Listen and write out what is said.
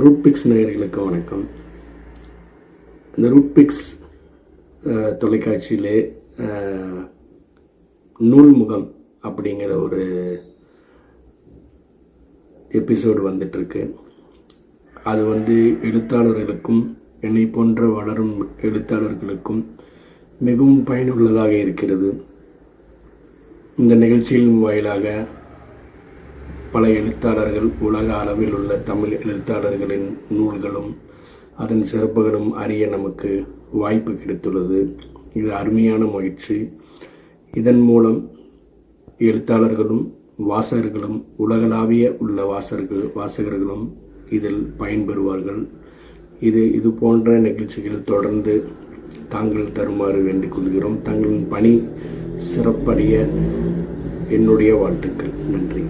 ரூட்பிக்ஸ் நேயர்களுக்கு வணக்கம். இந்த ரூட்பிக்ஸ் தொலைக்காட்சியிலே நூல்முகம் அப்படிங்கிற ஒரு எபிசோடு வந்துட்டுருக்கு. அது வந்து எழுத்தாளர்களுக்கும் என்னை போன்ற வளரும் எழுத்தாளர்களுக்கும் மிகவும் பயனுள்ளதாக இருக்கிறது. இந்த நிகழ்ச்சியின் வாயிலாக பல எழுத்தாளர்கள் உலக அளவில் உள்ள தமிழ் எழுத்தாளர்களின் நூல்களும் அதன் சிறப்புகளும் அறிய நமக்கு வாய்ப்பு கிடைத்துள்ளது. இது அருமையான முயற்சி இதன் மூலம் எழுத்தாளர்களும் வாசகர்களும் உலகளாவிய உள்ள வாசகர்கள் வாசகர்களும் இதில் பயன்பெறுவார்கள். இது இது போன்ற நிகழ்ச்சிகள் தொடர்ந்து தாங்கள் தருமாறு வேண்டிக் கொள்கிறோம். தங்களின் பணி சிறப்படைய என்னுடைய வாழ்த்துக்கள். நன்றி.